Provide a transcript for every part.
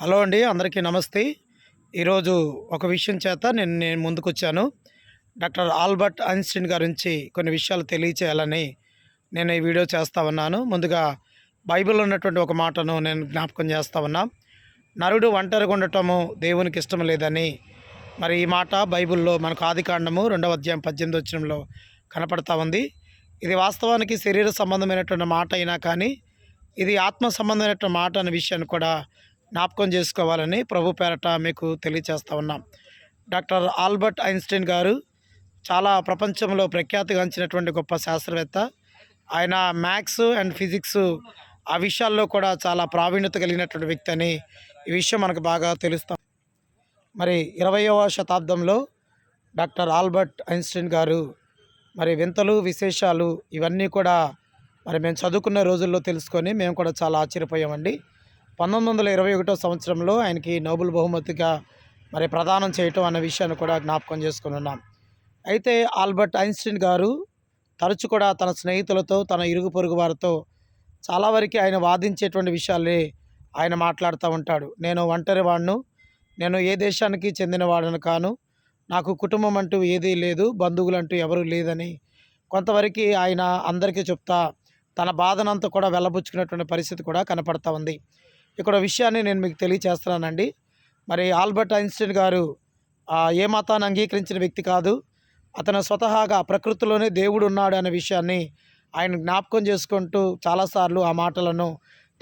Hello అండి అందరికీ నమస్తే. ఈరోజు ఒక విషయం చేత నేను నేను ముందుకొచ్చాను. డాక్టర్ ఆల్బర్ట్ ఐన్స్టీన్ గురించి కొన్ని విషయాలు తెలియచేయాలని నేను ఈ వీడియో చేస్తా ఉన్నాను. ముందుగా బైబిల్లో ఉన్నటువంటి ఒక మాటను నేను జ్ఞాపకం చేస్తా ఉన్నా. నరుడు ఒంటరిగా ఉండటము దేవునికి ఇష్టం లేదని మరి ఈ మాట బైబిల్లో మనకు ఆదికాండము రెండవ అధ్యాయం పద్దెనిమిది వచ్చినంలో కనపడతా ఉంది. ఇది వాస్తవానికి శరీర సంబంధమైనటువంటి మాట అయినా కానీ ఇది ఆత్మ సంబంధమైనటువంటి మాట అనే విషయాన్ని కూడా జ్ఞాపకం చేసుకోవాలని ప్రభు పేరట మీకు తెలియచేస్తా ఉన్నాం. డాక్టర్ ఆల్బర్ట్ ఐన్స్టీన్ గారు చాలా ప్రపంచంలో ప్రఖ్యాతిగాంచినటువంటి గొప్ప శాస్త్రవేత్త. ఆయన మ్యాథ్స్ అండ్ ఫిజిక్స్ ఆ విషయాల్లో కూడా చాలా ప్రావీణ్యత కలిగినటువంటి వ్యక్తి అని ఈ విషయం మనకు బాగా తెలుస్తాం మరి ఇరవయవ శతాబ్దంలో డాక్టర్ ఆల్బర్ట్ ఐన్స్టీన్ గారు మరి వింతలు విశేషాలు ఇవన్నీ కూడా మరి మేము చదువుకున్న రోజుల్లో తెలుసుకొని మేము కూడా చాలా ఆశ్చర్యపోయామండి. పంతొమ్మిది వందల ఇరవై ఒకటో సంవత్సరంలో ఆయనకి నోబెల్ బహుమతిగా మరి ప్రదానం చేయటం అనే విషయాన్ని కూడా జ్ఞాపకం చేసుకుని ఉన్నాం. అయితే ఆల్బర్ట్ ఐన్స్టీన్ గారు తరచు కూడా తన స్నేహితులతో తన ఇరుగు పొరుగు వారితో చాలా వరకు ఆయన వాదించేటువంటి విషయాలే ఆయన మాట్లాడుతూ ఉంటాడు. నేను ఒంటరి వాడును నేను ఏ దేశానికి చెందినవాడను కాను నాకు కుటుంబం అంటూ ఏదీ లేదు బంధువులు అంటూ ఎవరూ లేదని కొంతవరకు ఆయన అందరికీ చెప్తా తన బాధనంతా కూడా వెళ్ళబుచ్చుకున్నటువంటి పరిస్థితి కూడా కనపడతా ఉంది. ఇక్కడ విషయాన్ని నేను మీకు తెలియచేస్తున్నానండి. మరి ఆల్బర్ట్ ఐన్స్టీన్ గారు ఏ మతాన్ని అంగీకరించిన వ్యక్తి కాదు. అతను స్వతహాగా ప్రకృతిలోనే దేవుడు ఉన్నాడు అనే విషయాన్ని ఆయన జ్ఞాపకం చేసుకుంటూ చాలాసార్లు ఆ మాటలను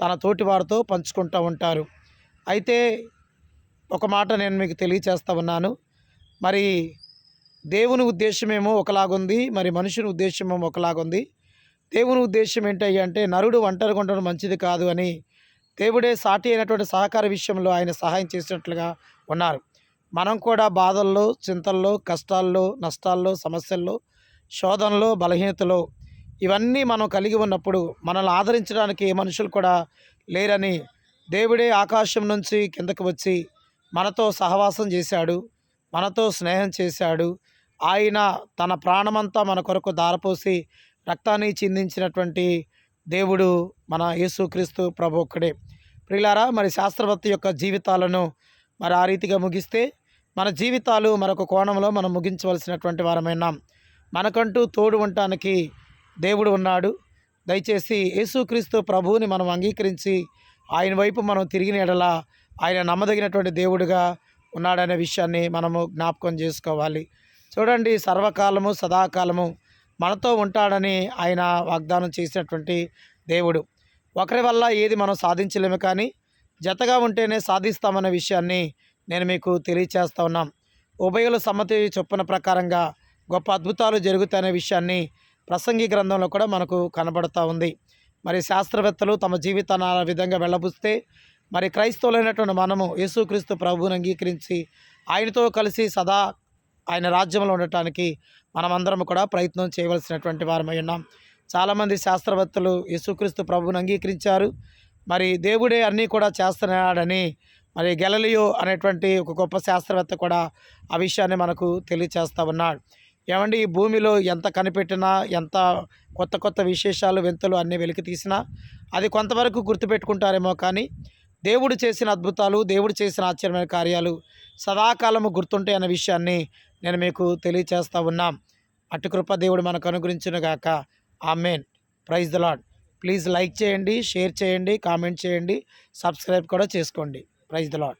తన తోటి వారితో పంచుకుంటూ ఉంటారు. అయితే ఒక మాట నేను మీకు తెలియచేస్తా ఉన్నాను. మరి దేవుని ఉద్దేశమేమో ఒకలాగుంది మరి మనుషుని ఉద్దేశమేమో ఒకలాగుంది. దేవుని ఉద్దేశం ఏంటయ్యా అంటే నరుడు ఒంటరిగా ఉండడం మంచిది కాదు అని దేవుడే సాటి అయినటువంటి సహకార విషయంలో ఆయన సహాయం చేసినట్లుగా ఉన్నారు. మనం కూడా బాధల్లో చింతల్లో కష్టాల్లో నష్టాల్లో సమస్యల్లో శోధనలో బలహీనతలో ఇవన్నీ మనం కలిగి ఉన్నప్పుడు మనల్ని ఆదరించడానికి ఏ మనుషులు కూడా లేరని దేవుడే ఆకాశం నుంచి కిందకు వచ్చి మనతో సహవాసం చేశాడు మనతో స్నేహం చేశాడు. ఆయన తన ప్రాణమంతా మన కొరకు దారపోసి రక్తాన్ని చిందించినటువంటి దేవుడు మన యేసుక్రీస్తు ప్రభు ఒక్కడే. ప్రియులారా మరి శాస్త్రవేత్త యొక్క జీవితాలను మరి ఆ రీతిగా ముగిస్తే మన జీవితాలు మరొక కోణంలో మనం ముగించవలసినటువంటి వారమైనాం మనకంటూ తోడు ఉండటానికి దేవుడు ఉన్నాడు. దయచేసి యేసుక్రీస్తు ప్రభువుని మనం అంగీకరించి ఆయన వైపు మనం తిరిగిన ఎడల ఆయన నమ్మదగినటువంటి దేవుడుగా ఉన్నాడనే విషయాన్ని మనము జ్ఞాపకం చేసుకోవాలి. చూడండి సర్వకాలము సదాకాలము మనతో ఉంటాడని ఆయన వాగ్దానం చేసినటువంటి దేవుడు. ఒకరి వల్ల ఏది మనం సాధించలేము కానీ జతగా ఉంటేనే సాధిస్తామన్న విషయాన్ని నేను మీకు తెలియచేస్తా ఉన్నాం. ఉభయుల సమ్మతి చొప్పున ప్రకారంగా గొప్ప అద్భుతాలు జరుగుతాయనే విషయాన్ని ప్రసంగి గ్రంథంలో కూడా మనకు కనబడుతూ ఉంది. మరి శాస్త్రవేత్తలు తమ జీవితాన్ని ఆ విధంగా వెళ్ళబుస్తే మరి క్రైస్తవులైనటువంటి మనము యేసుక్రీస్తు ప్రభువుని అంగీకరించి ఆయనతో కలిసి సదా ఆయన రాజ్యంలో ఉండటానికి మనమందరం కూడా ప్రయత్నం చేయవలసినటువంటి వారమై ఉన్నాం. చాలామంది శాస్త్రవేత్తలు యేసుక్రీస్తు ప్రభువుని అంగీకరించారు. మరి దేవుడే అన్నీ కూడా చేస్తున్నాడని మరి గెలలియో అనేటువంటి ఒక గొప్ప శాస్త్రవేత్త కూడా ఆ విషయాన్ని మనకు తెలియచేస్తూ ఉన్నాడు. ఏమండి ఈ భూమిలో ఎంత కనిపెట్టినా ఎంత కొత్త కొత్త విశేషాలు వింతలు అన్నీ వెలికి తీసినా అది కొంతవరకు గుర్తుపెట్టుకుంటారేమో కానీ దేవుడు చేసిన అద్భుతాలు దేవుడు చేసిన ఆశ్చర్యమైన కార్యాలు సదాకాలము గుర్తుంటాయి అనే విషయాన్ని నేను మీకు తెలియచేస్తా ఉన్నాం. అటు కృప దేవుడు మనకు అనుగ్రహించును ఆ amen. Praise the Lord please like చేయండి షేర్ చేయండి కామెంట్ చేయండి సబ్స్క్రైబ్ కూడా చేసుకోండి. Praise the lord